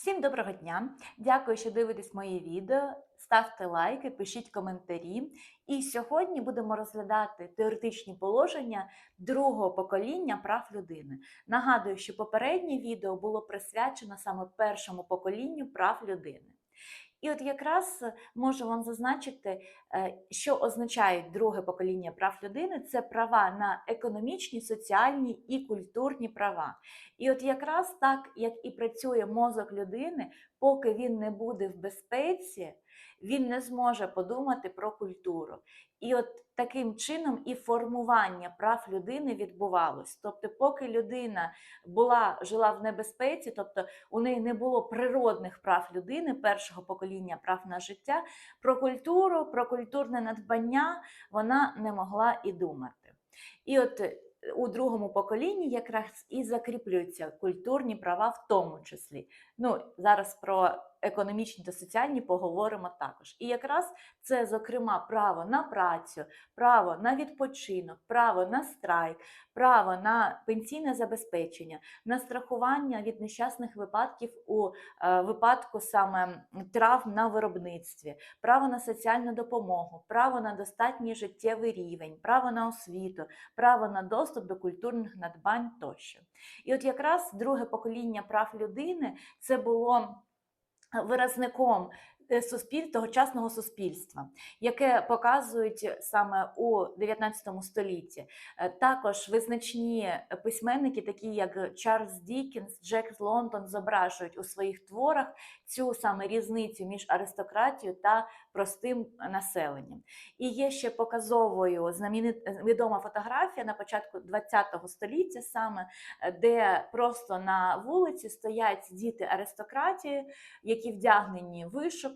Всім доброго дня! Дякую, що дивитесь мої відео. Ставте лайки, пишіть коментарі. І сьогодні будемо розглядати теоретичні положення другого покоління прав людини. Нагадую, що попереднє відео було присвячено саме першому поколінню прав людини. І от якраз можу вам зазначити, е, що означає друге покоління прав людини це права на економічні, соціальні і культурні права. І от якраз так, як і працює мозок людини, поки він не буде в безпеці, він не зможе подумати про культуру. І от таким чином і формування прав людини відбувалось. Тобто, поки людина була жила в небезпеці, тобто у неї не було природних прав людини, першого покоління прав на життя, про культуру, про культурне надбання вона не могла і думати. І от у другому поколінні якраз і закріплюються культурні права в тому числі. Ну, зараз про економічні та соціальні поговоримо також. І якраз це, зокрема, право на працю, право на відпочинок, право на страйк, право на пенсійне забезпечення, на страхування від нещасних випадків у е, випадку саме травм на виробництві, право на соціальну допомогу, право на достатній життєвий рівень, право на освіту, право на доступ до культурних надбань тощо. І от якраз друге покоління прав людини це було виразником суспіль, тогочасного суспільства, яке показують саме у 19 столітті. Е, Також визначні письменники, такі як Чарльз Дікінс, Джек Лондон, зображують у своїх творах цю саме різницю між аристократією та простим населенням. І є ще показовою знамінит відома фотографія на початку ХХ століття, саме е, де просто на вулиці стоять діти аристократії, які вдягнені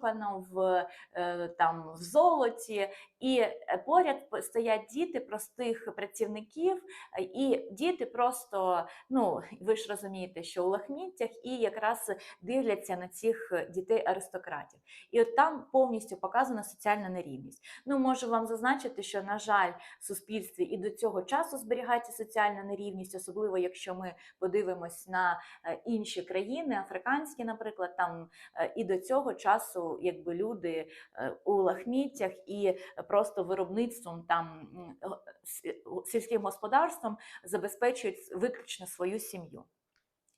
вишукано в е, там в золоті, і е, поряд стоять діти простих працівників, е, і діти просто, ну ви ж розумієте, що у лахміттях і якраз дивляться на цих дітей аристократів. І от там повністю показана соціальна нерівність. Ну, можу вам зазначити, що, на жаль, в суспільстві і до цього часу зберігається соціальна нерівність, особливо якщо ми подивимось на інші країни, африканські, наприклад, там і до цього часу, якби люди у лахміттях і просто виробництвом там сільським господарством забезпечують виключно свою сім'ю.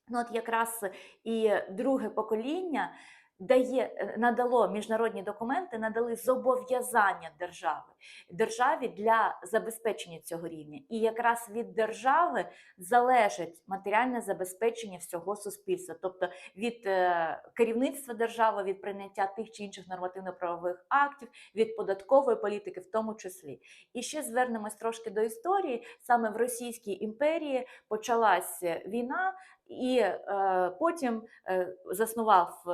Ну, от якраз і друге покоління дає, надало міжнародні документи, надали зобов'язання держави державі для забезпечення цього рівня. І якраз від держави залежить матеріальне забезпечення всього суспільства, тобто від е, керівництва держави, від прийняття тих чи інших нормативно-правових актів, від податкової політики, в тому числі. І ще звернемось трошки до історії. Саме в Російській імперії почалася війна. І е, потім е, заснував,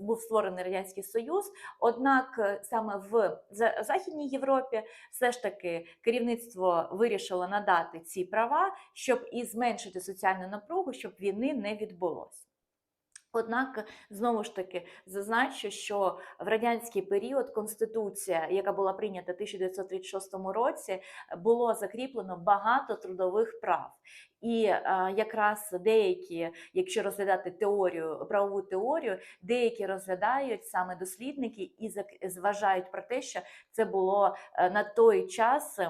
був створений радянський союз. Однак саме в Західній Європі все ж таки керівництво вирішило надати ці права, щоб і зменшити соціальну напругу, щоб війни не відбулося. Однак знову ж таки зазначу, що в радянський період конституція, яка була прийнята в 1936 році, було закріплено багато трудових прав. І а, якраз деякі, якщо розглядати теорію, правову теорію, деякі розглядають саме дослідники і зважають про те, що це було е, на той час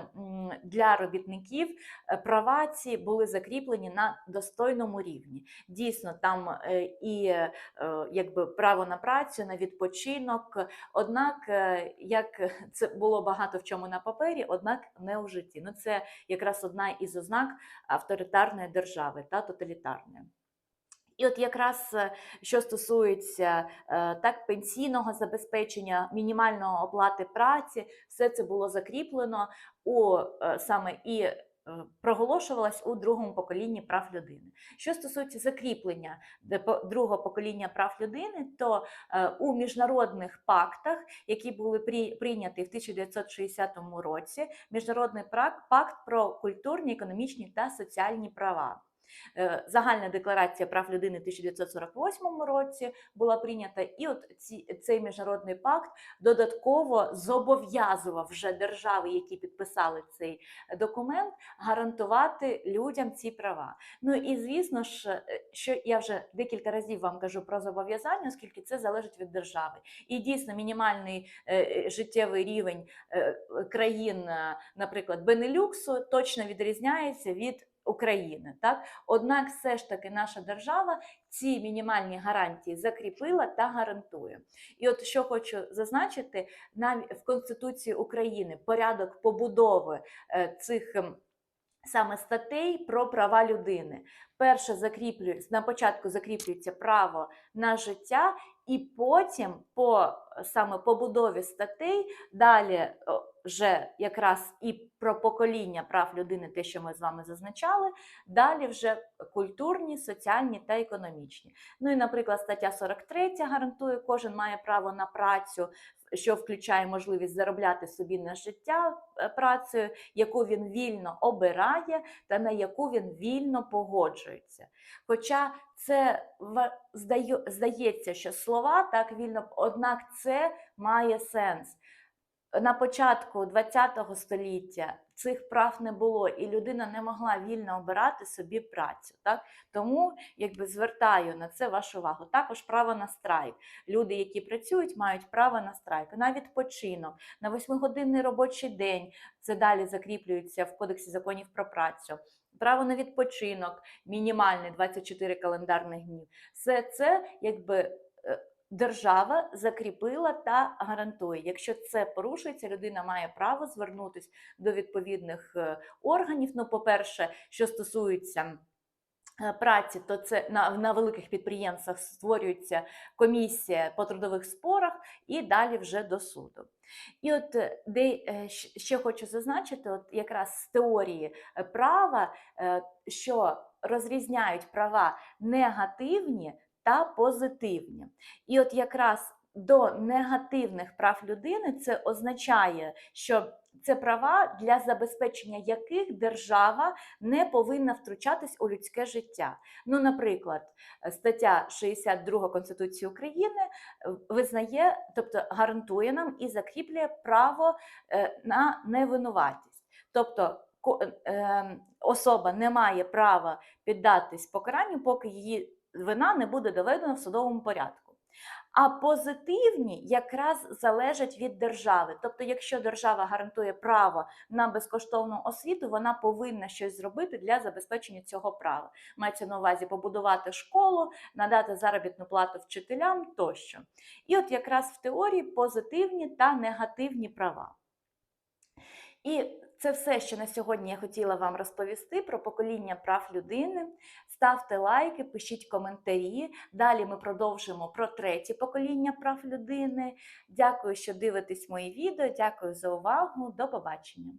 для робітників е, права ці були закріплені на достойному рівні. Дійсно, там е, і якби право на працю, на відпочинок. Однак, як це було багато в чому на папері, однак не у житті. Ну це якраз одна із ознак авторитарної авторитарної держави та тоталітарної. І от якраз е, що стосується е, так пенсійного забезпечення, мінімального оплати праці, все це було закріплено у е, саме і проголошувалась у другому поколінні прав людини. Що стосується закріплення другого покоління прав людини, то у міжнародних пактах, які були прийняті в 1960 році, міжнародний пакт про культурні, економічні та соціальні права. Е, Загальна декларація прав людини в 1948 році була прийнята, і от ці, цей міжнародний пакт додатково зобов'язував вже держави, які підписали цей документ, гарантувати людям ці права. Ну і звісно ж, е, що я вже декілька разів вам кажу про зобов'язання, оскільки це залежить від держави. І дійсно мінімальний е, життєвий рівень країн, наприклад, Бенелюксу, точно відрізняється від України. Так? Однак, все ж таки, наша держава ці мінімальні гарантії закріпила та гарантує. І от що хочу зазначити, навіть в Конституції України порядок побудови е, цих. ем, Саме статей про права людини. Перше закріплюється на початку закріплюється право на життя, і потім по е, саме побудові статей далі вже якраз і про покоління прав людини, те, що ми з вами зазначали, далі вже культурні, соціальні та економічні. Ну і, наприклад, стаття 43 гарантує, кожен має право на працю, що включає можливість заробляти собі на життя е, працею, яку він вільно обирає та на яку він вільно погоджується. Хоча це здається, що слова так вільно, однак це має сенс. На початку ХХ століття цих прав не було, і людина не могла вільно обирати собі працю. Так? Тому якби звертаю на це вашу увагу. Також право на страйк. Люди, які працюють, мають право на страйк, на відпочинок, на восьмигодинний робочий день. Це далі закріплюється в Кодексі законів про працю. Право на відпочинок, мінімальний 24 календарних днів. Все це якби. Держава закріпила та гарантує, якщо це порушується, людина має право звернутися до відповідних е, органів. Ну, по-перше, що стосується е, праці, то це на, на великих підприємствах створюється комісія по трудових спорах і далі вже до суду. І от е, де ще хочу зазначити, от якраз з теорії права, що розрізняють права негативні та позитивні. І от якраз до негативних прав людини це означає, що це права, для забезпечення яких держава не повинна втручатись у людське життя. Ну, наприклад, стаття 62 Конституції України е, визнає, тобто гарантує нам і закріплює право е, на невинуватість. Тобто е, е, особа не має права піддатись покаранню, поки її вина не буде доведена в судовому порядку. А позитивні якраз залежать від держави. Тобто, якщо держава гарантує право на безкоштовну освіту, вона повинна щось зробити для забезпечення цього права. Мається на увазі побудувати школу, надати заробітну плату вчителям тощо. І от якраз в теорії позитивні та негативні права. І це все, що на сьогодні я хотіла вам розповісти про покоління прав людини. Ставте лайки, пишіть коментарі. Далі ми продовжимо про третє покоління прав людини. Дякую, що дивитесь мої відео. Дякую за увагу. До побачення.